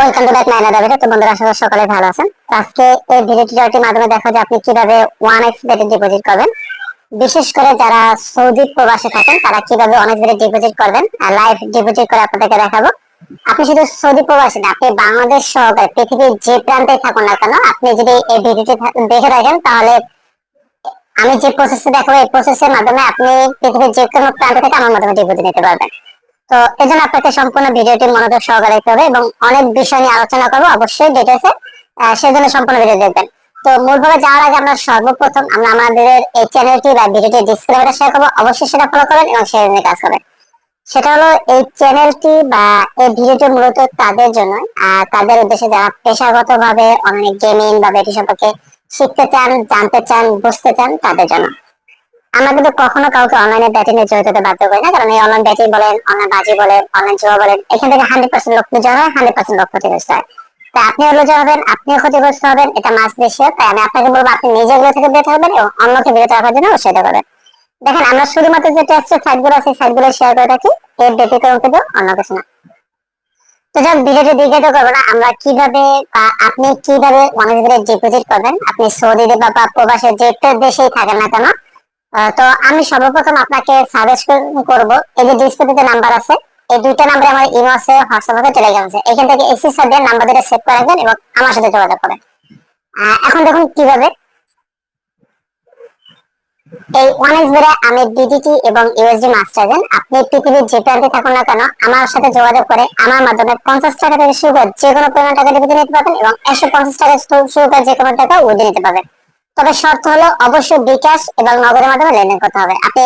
Welcome to back মাইনা দাবিটা তো বন্ধুরা, আশা করি ভালো আছেন। আজকে এই ভিডিও মাধ্যমে যায় আপনি কীভাবে ওয়ান এক্স বেটে ডিপোজিট করবেন। বিশেষ করে যারা সৌদি প্রবাসে থাকেন, তারা কীভাবে ওয়ান এক্স বেটে ডিপোজিট করবেন। আর লাইভ ডিপোজিট করে আপনাদেরকে দেখাবো। আপনি শুধু সৌদি প্রবাসী না, আপনি বাংলাদেশ সহকারে, পৃথিবীর যে প্রান্তে থাকুন না কেন, আপনি যদি এই ভিডিওটি দেখে থাকেন, তাহলে আমি যে প্রসেসে দেখাবো, এই প্রসেসের মাধ্যমে আপনি পৃথিবীর যে কোনো প্রান্ত থেকে আমার মাধ্যমে ডিপোজিট নিতে পারবেন। তো এই জন্য আপনাকে সম্পূর্ণ ভিডিওটি মনোযোগ সহকারে দেখতে হবে এবং অনেক বিষয় নিয়ে আলোচনা করব। অবশ্যই ডিটেলসে সেজন্য সম্পূর্ণ ভিডিও দেখবেন। তো মূলভাবে যাওয়ার আগে আমরা সর্বপ্রথম আমরা আমাদের এই চ্যানেলটি বা ভিডিওটি ডিসক্রিপশনে শেয়ার করব। অবশ্যই সেটা ফলো করবেন এবং সেই নিয়ে কাজ করবেন। সেটা হলো এই চ্যানেলটি বা এই ভিডিওটি মূলত তাদের জন্য আর তাদের উদ্দেশ্যে যারা পেশাগত ভাবে অনেক গেমিং বা বেটি সম্পর্কে শিখতে চান, জানতে চান, বুঝতে চান, তাদের জন্য। আমরা কিন্তু কখনো কাউকে অনলাইনে ব্যাটিং এ জড়িত হতে বাধ্য করি না, কারণ এই অনলাইন ব্যাটিং বলেন অনলাইন বাজি বলেন অনলাইন জুয়া বলেন, এখান থেকে হান্ড্রেড পার্সেন্ট লোক পূজা হয় হান্ড্রেড পার্সেন্ট লোক ক্ষতিগ্রস্ত হয়। তাই আপনিও লজ্জা হবেন, আপনিও ক্ষতিগ্রস্ত হবেন, এটা মাস বেশি তাই আমি আপনাকে বলব, আপনি নিজে এগুলো থেকে বের হবেন এবং অন্যকে বিরত রাখার জন্য উৎসাহিত করবেন। দেখেন, আমরা শুধুমাত্র যে টেস্টের সাইটগুলো আছে সাইটগুলো শেয়ার করে থাকি এর ব্যতীত কিন্তু অন্য কিছু না। তো যাক ভিডিওটি দীর্ঘায়িত করব না, আমরা কীভাবে বা আপনি কীভাবে অনেক ডিপোজিট করবেন, আপনি সৌদিতে বা প্রবাসে যে দেশেই থাকেন না কেন তো আমি সর্বপ্রথম আপনাকে সাজেস্ট করব, এই যে ডিসপ্লেতে নাম্বার আছে, এই দুইটা নাম্বারে আমার ইমো আছে হোয়াটসঅ্যাপ আছে টেলিগ্রাম আছে। এখান থেকে এসি সার্ভে নাম্বার দুটো সেভ করে রাখবেন এবং আমার সাথে যোগাযোগ করেন। এখন দেখুন কীভাবে। এই ওয়ান এক্স বেড়ে আমি ডিডিটি এবং ইউএসডি মাস্টার দেন। আপনি পৃথিবীর যে প্রান্তে থাকুন না কেন, আমার সাথে যোগাযোগ করে আমার মাধ্যমে পঞ্চাশ টাকা থেকে শুরু করে যে কোনো পরিমাণ টাকা ডিপোজিট নিতে পারবেন এবং একশো পঞ্চাশ টাকা শুরু করে যে কোনো টাকা উঠে নিতে পারবেন। তবে শর্ত হলো অবশ্যই বিকাশ এবং নগদের মাধ্যমে লেনদেন করতে হবে। আপনি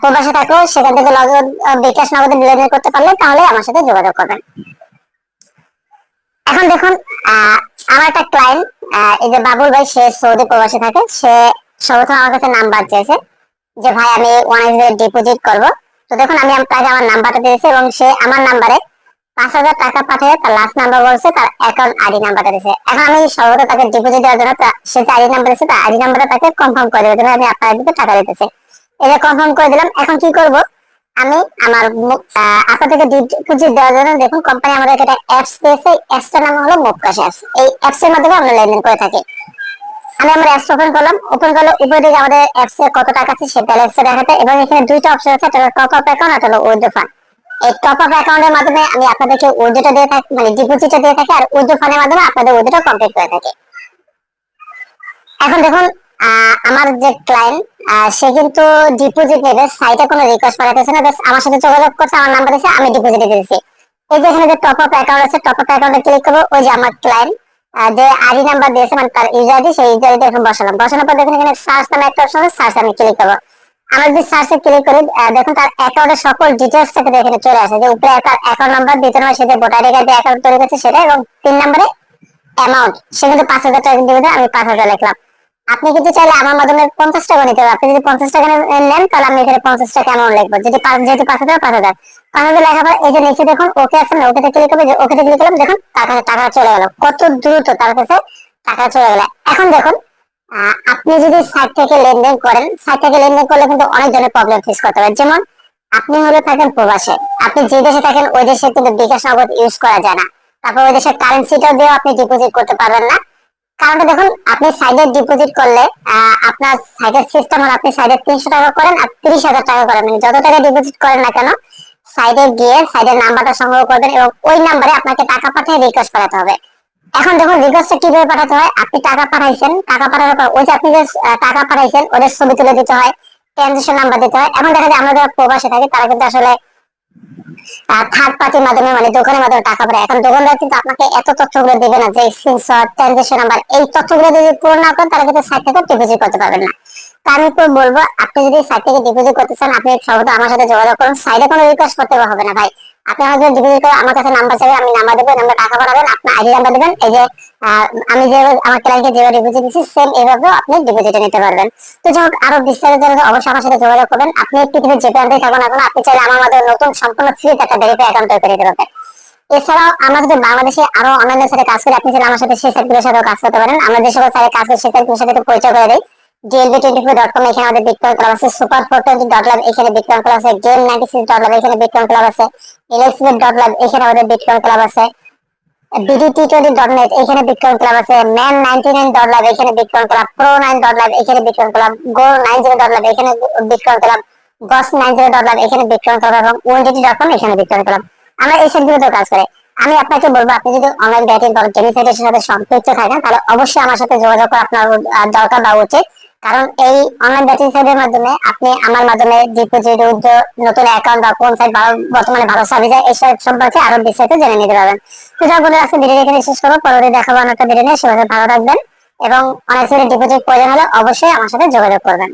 প্রবাসে থাকলেও সেখান থেকে নগদ বিকাশ নগদে লেনদেন করতে পারলে তাহলে আমার সাথে যোগাযোগ করবেন। এখন দেখুন আমার একটা ক্লায়েন্ট এই যে বাবুল ভাই, সে সৌদি প্রবাসে থাকে। সে সর্বপ্রথম আমার কাছে নাম্বার চেয়েছে যে, ভাই, আমি ওয়ান ডিপোজিট করব। তো দেখুন, আমি আম- তাকে আমার নাম্বারটা দিয়েছি এবং সে আমার নাম্বারে পাঁচ হাজার টাকা পাঠিয়ে তার লাস্ট নাম্বার বলছে তার অ্যাকাউন্ট আইডি নাম্বারটা দিয়েছে এখন আমি সর্বপ্রথম তাকে ডিপোজিট দেওয়ার জন্য সে যে আইডি নাম্বার দিয়েছে তার আইডি নাম্বারটা তাকে কনফার্ম করে দেবে আমি আপনার দিকে টাকা দিতেছি। এটা কনফার্ম করে দিলাম এখন কি করব? আমি আমার আহ, আপনাদেরকে ডিপোজিট দেওয়ার জন্য দেখুন কোম্পানি আমাদের একটা অ্যাপস দিয়েছে অ্যাপসটার নাম হলো মুক্তাশ অ্যাপস এই অ্যাপস এর মাধ্যমে আমরা লেনদেন করে থাকি। আমি আমার অ্যাপস ওপেন করলাম ওপেন করলে উপরে দিকে আমাদের অ্যাপস কত টাকা আছে সে ব্যালেন্সটা দেখাতে এবং এখানে দুইটা অপশন আছে একটা টপ আপ অ্যাকাউন্ট একটা হলো withdraw fund top up account আছে টপ ক্লিক করব, ওই যে আমার ক্লায়েন্ট যে নাম্বার দিয়েছে মানে তার বসালাম। বসানোর পর দেখুন নামে একটা আমি ক্লিক করব। আমরা যদি সার্চে ক্লিক করি দেখুন তার অ্যাকাউন্টের সকল ডিটেলস থেকে এখানে চলে আসে। যে উপরে একটা অ্যাকাউন্ট নাম্বার দ্বিতীয় নম্বর সেটা ভোটার আইডি অ্যাকাউন্ট তৈরি করছে সেটা, এবং তিন নম্বরে অ্যামাউন্ট সে কিন্তু পাঁচ হাজার টাকা দিবে, আমি পাঁচ হাজার লিখলাম। আপনি কিন্তু চাইলে আমার মাধ্যমে পঞ্চাশ টাকা নিতে হবে আপনি যদি পঞ্চাশ টাকা নেন তাহলে আমি এখানে পঞ্চাশ টাকা অ্যামাউন্ট লিখব। যদি যেহেতু পাঁচ হাজার পাঁচ হাজার। পাঁচ হাজার লেখার পর এই যে নিচে দেখুন ওকে আছে না? ওকে ক্লিক করবে, যে ওকে ক্লিক করলাম, দেখুন কাছে টাকা চলে গেল। কত দ্রুত তার কাছে টাকা চলে গেল। এখন দেখুন আপনি যদি সাইট থেকে লেনদেন করেন সাইট থেকে লেনদেন করলে কিন্তু অনেক ধরনের প্রবলেম ফেস করতে পারেন। যেমন, আপনি হলে থাকেন প্রবাসে। আপনি যে দেশে থাকেন, ওই দেশে কিন্তু বিকাশ নগদ ইউজ করা যায় না। তারপর ওই দেশের কারেন্সিটাও দিয়েও আপনি ডিপোজিট করতে পারবেন না। কারণটা দেখুন, আপনি সাইডে ডিপোজিট করলে আপনার সাইডের সিস্টেম হলো আপনি সাইডে তিনশো টাকা করেন আর তিরিশ হাজার টাকা করেন। মানে যত টাকা ডিপোজিট করেন না কেন সাইডে গিয়ে সাইডের নাম্বারটা সংগ্রহ করবেন এবং ওই নাম্বারে আপনাকে টাকা পাঠিয়ে রিকোয়েস্ট করাতে হবে। এখন দেখুন রিকোয়েস্টটা কীভাবে পাঠাতে হয়? আপনি টাকা পাঠাইছেন, টাকা পাঠানোর পর ওই যে আপনি যে টাকা পাঠাইছেন, ওদের ছবি তুলে দিতে হয় ট্রানজেকশন নাম্বার দিতে হয়। এখন দেখা যায়, আমরা যারা প্রবাসে থাকি, তারা কিন্তু আসলে থার্ড পার্টির মাধ্যমে মানে দোকানের মাধ্যমে টাকা পাঠায়। এখন দোকানদার কিন্তু আপনাকে এত তথ্যগুলো দেবে না যে স্ক্রিনশট ট্রানজেকশন নাম্বার এই তথ্যগুলো যদি পূরণ না করেন তারা কিন্তু সাইট থেকে ডিপোজিট করতে পারবেন না। তা আমি তো বলব, আপনি যদি সাইট থেকে ডিপোজিট করতে চান, আপনি সর্বদা আমার সাথে যোগাযোগ করুন। সাইডে কোনো রিকোয়েস্ট করতে হবে না ভাই। আপনি আমার ডিপোজিট করে আমার কাছে নাম্বার চাইবে আমি নাম্বার দেবো নাম্বার টাকা পাঠাবেন, আপনার আইডি নাম্বার দেবেন। এই যে আমি যে আমার যেভাবে ডিপোজিট দিচ্ছি সেম এইভাবেও আপনি ডিপোজিটে নিতে পারবেন। তো যাই হোক বিস্তারিত অবশ্যই আমার সাথে যোগাযোগ করবেন। আপনি পৃথিবীর যে থাকুন না কেন, আপনি চাইলে আমার মাধ্যমে নতুন সম্পূর্ণ ফ্রি ভেরিফাই অ্যাকাউন্ট তৈরি করে দিতে পারবেন। এছাড়াও আমরা যদি বাংলাদেশে আরও অনলাইনের সাথে কাজ করি, আপনি চাইলে আমার সাথে সেই সাথেও কাজ করতে পারেন। আমরা যে সকল সাইটে কাজ করি, সেই সাইটগুলোর সাথে পরিচয় করে দিই। ডিএলবি এখানে আমাদের বিটকয়েন ক্লাব আছে। এখানে বিটকয়েন ক্লাব আছে। Game ninety six dot love এখানে বিটকয়েন ক্লাব আছে। এখানে আমাদের বিটকয়েন ক্লাব আছে। BD T twenty dot net এখানে বিক্রম ক্লাব আছে। Man ninety nine dot love এখানে বিক্রম ক্লাব এখানে Vikram club go nine zero dot love এখানে Vikram club go's nine zero dot love এখানে বিক্রম ক্লাব এবং এখানে বিক্রম ক্লাব আমরা এই সাইটগুলোতে কাজ করে। আমি আপনাকে বলব, আপনি যদি অনলাইন ব্যাটিং টেনিস সাইটের সাথে সম্পৃক্ত থাকেন, তাহলে অবশ্যই আমার সাথে যোগাযোগ করা আপনার দরকার বা উচিত। কারণ এই অনলাইন ব্যাটিং সাইটের মাধ্যমে আপনি আমার মাধ্যমে ডিপোজিট উইথড্র নতুন অ্যাকাউন্ট বা কোন সাইট বর্তমানে ভালো সার্ভিস এই সাইট সম্পর্কে আরও বিস্তারিত জেনে নিতে পারবেন। তো যা বলে আজকে ভিডিও এখানে শেষ করব। পরবর্তী দেখাবো অনেকটা ভিডিও নিয়ে। সেভাবে ভালো রাখবেন এবং অনেক ডিপোজিট প্রয়োজন হলে অবশ্যই আমার সাথে যোগাযোগ করবেন।